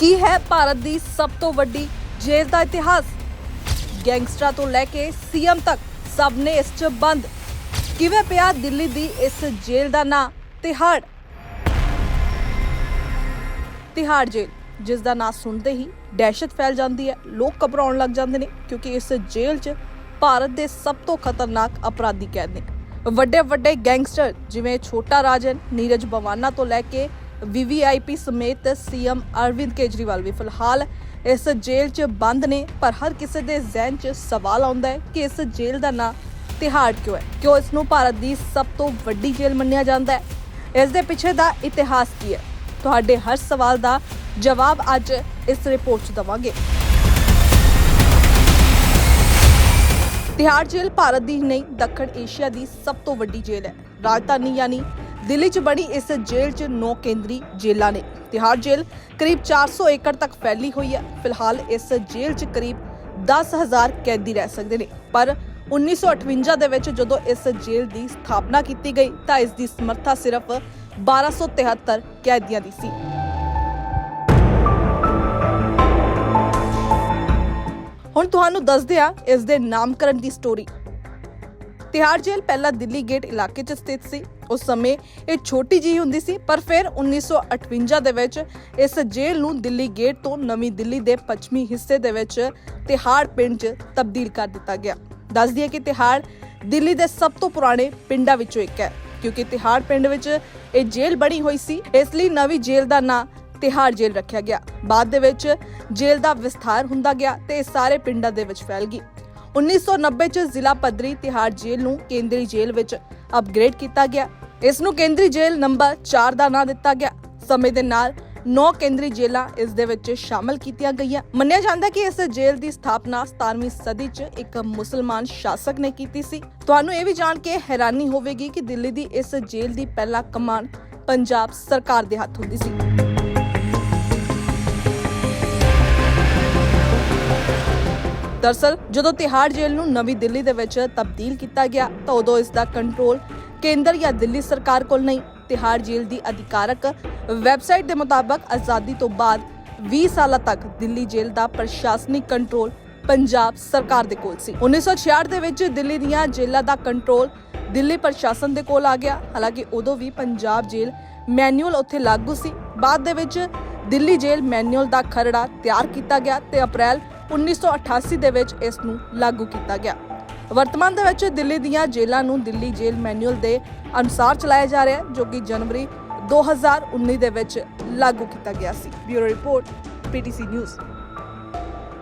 ਕੀ ਹੈ ਭਾਰਤ ਦੀ ਸਭ ਤੋਂ ਵੱਡੀ ਜੇਲ੍ਹ ਦਾ ਇਤਿਹਾਸ? ਗੈਂਗਸਟਰਾਂ ਤੋਂ ਲੈ ਕੇ ਸੀਐਮ ਤੱਕ ਸਭ ਨੇ ਇਸ 'ਚ ਬੰਦ। ਕਿਵੇਂ ਪਿਆ ਦਿੱਲੀ ਦੀ ਇਸ ਜੇਲ੍ਹ ਦਾ ਨਾਂ? ਤਿਹਾੜ। ਤਿਹਾੜ ਜੇਲ੍ਹ, ਜਿਸ ਦਾ ਨਾਂ ਸੁਣਦੇ ਹੀ ਦਹਿਸ਼ਤ ਫੈਲ ਜਾਂਦੀ ਹੈ। ਲੋਕ ਘਬਰਾਉਣ ਲੱਗ ਜਾਂਦੇ ਨੇ, ਕਿਉਂਕਿ ਇਸ ਜੇਲ੍ਹ 'ਚ ਭਾਰਤ ਦੇ ਸਭ ਤੋਂ ਖਤਰਨਾਕ ਅਪਰਾਧੀ ਕੈਦ ਨੇ। ਵੱਡੇ ਵੱਡੇ ਗੈਂਗਸਟਰ, ਜਿਵੇਂ ਛੋਟਾ ਰਾਜਨ, ਨੀਰਜ ਬਵਾਨਾ ਤੋਂ ਲੈ ਕੇ ਵੀਵੀਆਈਪੀ ਸਮੇਤ ਸੀਐਮ ਅਰਵਿੰਦ ਕੇਜਰੀਵਾਲ ਵੀ ਫਿਲਹਾਲ ਇਸ ਜੇਲ੍ਹ 'ਚ ਬੰਦ ਨੇ, ਪਰ ਹਰ ਕਿਸੇ ਦੇ ਜ਼ਿਹਨ 'ਚ ਸਵਾਲ ਆਉਂਦਾ ਹੈ ਕਿ ਇਸ ਜੇਲ੍ਹ ਦਾ ਨਾਂ ਤਿਹਾੜ ਕਿਉਂ ਹੈ? ਕਿਉਂ ਇਸ ਨੂੰ ਭਾਰਤ ਦੀ ਸਭ ਤੋਂ ਵੱਡੀ ਜੇਲ੍ਹ ਮੰਨਿਆ ਜਾਂਦਾ ਹੈ? ਇਸ ਦੇ ਪਿੱਛੇ ਦਾ ਇਤਿਹਾਸ ਕੀ ਹੈ? ਤੁਹਾਡੇ ਹਰ ਸਵਾਲ ਦਾ ਜਵਾਬ ਅੱਜ ਇਸ ਰਿਪੋਰਟ 'ਚ ਦਵਾਂਗੇ। ਤਿਹਾੜ ਜੇਲ੍ਹ ਭਾਰਤ ਦੀ ਨਹੀਂ, ਦੱਖਣ ਏਸ਼ੀਆ ਦੀ ਸਭ ਤੋਂ ਵੱਡੀ ਜੇਲ੍ਹ ਹੈ। ਰਾਜਧਾਨੀ ਯਾਨੀ ਦਿੱਲੀ 'ਚ ਬਣੀ ਇਸ ਜੇਲ੍ਹ 'ਚ 9 ਕੇਂਦਰੀ ਜੇਲ੍ਹਾਂ ਨੇ। ਤਿਹਾੜ ਜੇਲ੍ਹ ਕਰੀਬ 400 ਏਕੜ ਤੱਕ ਫੈਲੀ ਹੋਈ ਹੈ। ਫਿਲਹਾਲ ਇਸ ਜੇਲ੍ਹ 'ਚ ਕਰੀਬ 10000 ਕੈਦੀ ਰਹਿ ਸਕਦੇ ਨੇ। ਪਰ 1958 ਦੇ ਵਿੱਚ ਜਦੋਂ ਇਸ ਜੇਲ੍ਹ ਦੀ ਸਥਾਪਨਾ ਕੀਤੀ ਗਈ, ਤਾਂ ਇਸ ਦੀ ਸਮਰੱਥਾ ਸਿਰਫ 1273 ਕੈਦੀਆਂ ਦੀ ਸੀ। ਹੁਣ ਤੁਹਾਨੂੰ ਦੱਸਦੇ ਆ ਇਸ ਦੇ ਨਾਮਕਰਨ ਦੀ ਸਟੋਰੀ ਤਿਹਾੜ ਜੇਲ੍ਹ ਪਹਿਲਾਂ ਦਿੱਲੀ ਗੇਟ ਇਲਾਕੇ 'ਚ ਸਥਿਤ ਸੀ। ਉਸ ਸਮੇਂ ਇਹ ਛੋਟੀ ਜਿਹੀ ਹੁੰਦੀ ਸੀ, ਪਰ ਫਿਰ 1958 ਦੇ ਵਿੱਚ ਇਸ ਜੇਲ੍ਹ ਨੂੰ ਦਿੱਲੀ ਗੇਟ ਤੋਂ ਨਵੀਂ ਦਿੱਲੀ ਦੇ ਪੱਛਮੀ ਹਿੱਸੇ ਦੇ ਵਿੱਚ ਤਿਹਾੜ ਪਿੰਡ 'ਚ ਤਬਦੀਲ ਕਰ ਦਿੱਤਾ ਗਿਆ। ਦੱਸ ਦਈਏ ਕਿ ਤਿਹਾੜ ਦਿੱਲੀ ਦੇ ਸਭ ਤੋਂ ਪੁਰਾਣੇ ਪਿੰਡਾਂ ਵਿੱਚੋਂ ਇੱਕ ਹੈ, ਕਿਉਂਕਿ ਤਿਹਾੜ ਪਿੰਡ ਵਿੱਚ ਇਹ ਜੇਲ੍ਹ ਬਣੀ ਹੋਈ ਸੀ। ਇਸ ਲਈ ਨਵੀਂ ਜੇਲ੍ਹ ਦਾ ਨਾਂ ਤਿਹਾੜ ਜੇਲ੍ਹ ਰੱਖਿਆ ਗਿਆ। ਬਾਅਦ ਦੇ ਵਿੱਚ ਜੇਲ੍ਹ ਦਾ ਵਿਸਥਾਰ ਹੁੰਦਾ ਗਿਆ ਤੇ ਇਹ ਸਾਰੇ ਪਿੰਡਾਂ ਦੇ ਵਿੱਚ ਫੈਲ ਗਈ। 1990 ਚ ਜ਼ਿਲ੍ਹਾ ਪੱਧਰੀ ਤਿਹਾੜ ਜੇਲ੍ਹ ਨੂੰ ਕੇਂਦਰੀ ਜੇਲ੍ਹ ਵਿੱਚ ਅਪਗ੍ਰੇਡ ਕੀਤਾ ਗਿਆ। ਇਸ ਨੂੰ ਕੇਂਦਰੀ ਜੇਲ੍ਹ ਨੰਬਰ 4 ਦਾ ਨਾਂ ਦਿੱਤਾ ਗਿਆ। ਸਮੇਂ ਦੇ ਨਾਲ 9 ਕੇਂਦਰੀ ਜੇਲ੍ਹਾਂ ਇਸ ਦੇ ਵਿੱਚ ਸ਼ਾਮਲ ਕੀਤੀਆਂ ਗਈਆਂ। ਮੰਨਿਆ ਜਾਂਦਾ ਹੈ ਕਿ ਇਸ ਜੇਲ੍ਹ ਦੀ ਸਥਾਪਨਾ 17ਵੀਂ ਸਦੀ 'ਚ ਇੱਕ ਮੁਸਲਮਾਨ ਸ਼ਾਸਕ ਨੇ ਕੀਤੀ ਸੀ। ਤੁਹਾਨੂੰ ਇਹ ਵੀ ਜਾਣ ਕੇ ਹੈਰਾਨੀ ਹੋਵੇਗੀ ਕਿ ਦਿੱਲੀ ਦੀ ਇਸ ਜੇਲ੍ਹ ਦੀ ਪਹਿਲਾ ਕਮਾਨ ਪੰਜਾਬ ਸਰਕਾਰ ਦੇ ਹੱਥ ਹੁੰਦੀ ਸੀ। ਦਰਸਲ ਜਦੋਂ ਤਿਹਾੜ ਜੇਲ੍ਹ ਨੂੰ ਨਵੀਂ ਦਿੱਲੀ ਦੇ ਵਿੱਚ ਤਬਦੀਲ ਕੀਤਾ ਗਿਆ ਤਾਂ ਉਦੋਂ ਇਸ ਦਾ ਕੰਟਰੋਲ ਕੇਂਦਰ ਜਾਂ ਦਿੱਲੀ ਸਰਕਾਰ ਕੋਲ ਨਹੀਂ, ਤਿਹਾੜ ਜੇਲ੍ਹ ਦੀ ਅਧਿਕਾਰਕ ਵੈਬਸਾਈਟ ਦੇ ਮੁਤਾਬਕ ਆਜ਼ਾਦੀ ਤੋਂ ਬਾਅਦ 20 ਸਾਲਾਂ ਤੱਕ ਦਿੱਲੀ ਜੇਲ੍ਹ ਦਾ ਪ੍ਰਸ਼ਾਸਨਿਕ ਕੰਟਰੋਲ ਪੰਜਾਬ ਸਰਕਾਰ ਦੇ ਕੋਲ ਸੀ। 1966 ਦੇ ਵਿੱਚ ਦਿੱਲੀ ਦੀਆਂ ਜੇਲ੍ਹਾਂ ਦਾ ਕੰਟਰੋਲ ਦਿੱਲੀ ਪ੍ਰਸ਼ਾਸਨ ਦੇ ਕੋਲ ਆ ਗਿਆ। ਹਾਲਾਂਕਿ ਉਦੋਂ ਵੀ ਪੰਜਾਬ ਜੇਲ੍ਹ ਮੈਨੂਅਲ ਉੱਥੇ ਲਾਗੂ ਸੀ। ਬਾਅਦ ਦੇ ਵਿੱਚ ਦਿੱਲੀ ਜੇਲ੍ਹ ਮੈਨੂਅਲ ਦਾ ਖਰੜਾ ਤਿਆਰ ਕੀਤਾ ਗਿਆ ਤੇ ਅਪ੍ਰੈਲ 1988 ਦੇ ਵਿੱਚ ਇਸ ਨੂੰ ਲਾਗੂ ਕੀਤਾ ਗਿਆ। ਵਰਤਮਾਨ ਦੇ ਵਿੱਚ ਦਿੱਲੀ ਦੀਆਂ ਜੇਲ੍ਹਾਂ ਨੂੰ ਦਿੱਲੀ ਜੇਲ੍ਹ ਮੈਨੂਅਲ ਦੇ ਅਨੁਸਾਰ ਚਲਾਇਆ ਜਾ ਰਿਹਾ ਹੈ, ਜੋ ਕਿ ਜਨਵਰੀ 2019 ਦੇ ਵਿੱਚ ਲਾਗੂ ਕੀਤਾ ਗਿਆ ਸੀ। Bureau report, PTC news.